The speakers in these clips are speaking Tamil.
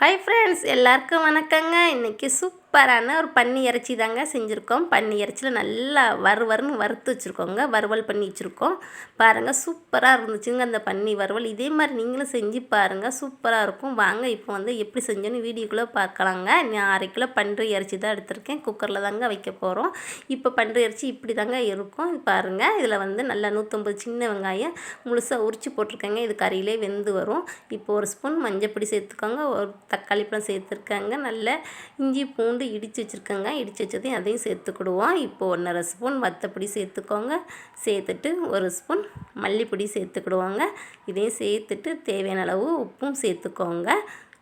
ஹாய் ஃப்ரெண்ட்ஸ் எல்லாருக்கும் வணக்கங்க. இன்றைக்கி சூப்பரான ஒரு பன்னி இறைச்சி தாங்க செஞ்சுருக்கோம். பன்னி இறைச்சியில் நல்லா வறுவருன்னு வறுத்து வச்சுருக்கோங்க. வறுவல் பண்ணி வச்சுருக்கோம். பாருங்கள் சூப்பராக இருந்துச்சுங்க அந்த பன்னி வறுவல். இதே மாதிரி நீங்களும் செஞ்சு பாருங்கள் சூப்பராக இருக்கும். வாங்க இப்போ வந்து எப்படி செஞ்சோன்னு வீடியோக்குள்ளே பார்க்கலாங்க. நான் அரை கிலோ பன்றி இறைச்சி தான் எடுத்திருக்கேன். குக்கரில் தாங்க வைக்க போகிறோம் இப்போ பன்றி இறைச்சி இப்படி தாங்க இருக்கும். பாருங்கள் இதில் வந்து நல்லா நூற்றம்பது சின்ன வெங்காயம் முழுசாக உரித்து போட்டிருக்கேங்க. இது கறியிலே வெந்து வரும். இப்போ ஒரு ஸ்பூன் மஞ்சள் பொடி சேர்த்துக்கோங்க. ஒரு தக்காளி பழம் சேர்த்துருக்காங்க. நல்ல இஞ்சி பூண்டு இடித்து வச்சுருக்கேங்க. இடித்து வச்சதையும் அதையும் சேர்த்துக்கிடுவோம். இப்போது ஒன்றரை ஸ்பூன் வத்தப்பொடி சேர்த்துக்கோங்க. சேர்த்துட்டு ஒரு ஸ்பூன் மல்லிப்பொடி சேர்த்துக்கிடுவோங்க. இதையும் சேர்த்துட்டு தேவையான அளவு உப்பும் சேர்த்துக்கோங்க.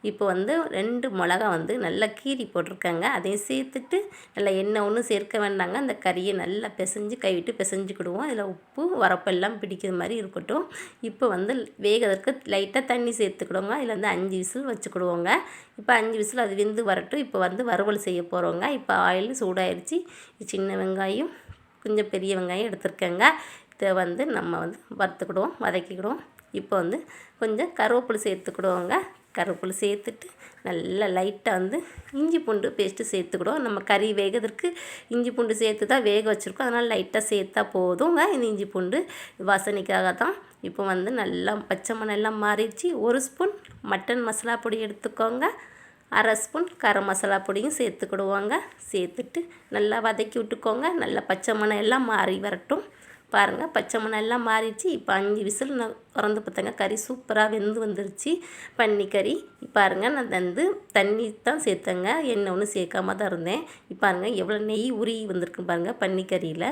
இப்போ வந்து ரெண்டு மிளகா வந்து நல்லா கீரி போட்டிருக்காங்க. அதையும் சேர்த்துட்டு நல்லா எண்ணெய் ஒன்றும் சேர்க்க வேண்டாங்க. அந்த கறியை நல்லா பிசைஞ்சு கைவிட்டு பிசைஞ்சுக்கிடுவோம். இதில் உப்பு வரப்பெல்லாம் பிடிக்கிற மாதிரி இருக்கட்டும். இப்போ வந்து வேகிறதுக்கு லைட்டாக தண்ணி சேர்த்துக்கிடுவோங்க. இதில் வந்து அஞ்சு விசில் வச்சுக்கிடுவோங்க. இப்போ அஞ்சு விசில் அது வெந்து வரட்டும். இப்போ வந்து வறுவல் செய்ய போகிறோங்க. இப்போ ஆயில் சூடாயிருச்சு. சின்ன வெங்காயம் கொஞ்சம் பெரிய வெங்காயம் எடுத்துருக்கேங்க. இதை வந்து நம்ம வந்து வறுத்துக்கிடுவோம் வதக்கிக்கிடுவோம். இப்போ வந்து கொஞ்சம் கருவேப்பிலை சேர்த்துக்கிடுவோங்க. கருவேப்பிலை சேர்த்துட்டு நல்லா லைட்டாக வந்து இஞ்சி பூண்டு பேஸ்ட்டு சேர்த்துக்கிடுவோம். நம்ம கறி வேகிறதுக்கு இஞ்சி பூண்டு சேர்த்து தான் வேக வச்சுருக்கோம். அதனால் லைட்டாக சேர்த்தா போதுங்க இந்த இஞ்சி பூண்டு வாசனைக்காக தான் இப்போ வந்து நல்லா பச்சை மணம் எல்லாம் மாறிடுச்சு. ஒரு ஸ்பூன் மட்டன் மசாலா பொடி எடுத்துக்கோங்க. அரை ஸ்பூன் கரம் மசாலா பொடியும் சேர்த்துக்கிடுவோங்க. சேர்த்துட்டு நல்லா வதக்கி விட்டுக்கோங்க. நல்லா பச்சை மணம் எல்லாம் மாறி வரட்டும். பாருங்கள் பச்சை மணெல்லாம் மாறிடுச்சு. இப்போ அஞ்சு விசில் நான் திறந்து பார்த்தேங்க கறி சூப்பராக வெந்து வந்துருச்சு. பன்னி கறி பாருங்கள் நான் வந்து தண்ணி தான் சேர்த்தேங்க. எண்ணெய் ஒன்றும் சேர்க்காம தான் இருந்தேன். இப்போ பாருங்கள் எவ்வளோ நெய் உருகி வந்திருக்கு பாருங்கள் பன்னிக்கறியில்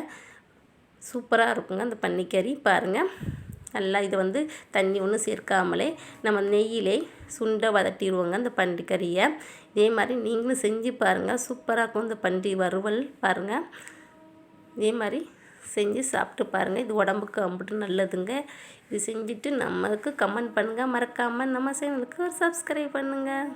சூப்பராக இருக்குங்க அந்த பன்னிக்கறி பாருங்கள் நல்லா இதை வந்து தண்ணி ஒன்றும் சேர்க்காமலே நம்ம நெய்யிலே சுண்டை வதட்டிடுவோங்க அந்த பன்றி கறியை. இதே மாதிரி நீங்களும் செஞ்சு பாருங்கள் சூப்பராக இருக்கும் இந்த பன்றி வறுவல் பாருங்கள் இதே மாதிரி செஞ்சு சாப்பிட்டு பாருங்கள் இது உடம்புக்கு அம்பிட்டு நல்லதுங்க. இது செஞ்சுட்டு நம்மளுக்கு கமெண்ட் பண்ணுங்கள் மறக்காமல் நம்ம சேனலுக்கு ஒரு சப்ஸ்கிரைப் பண்ணுங்கள்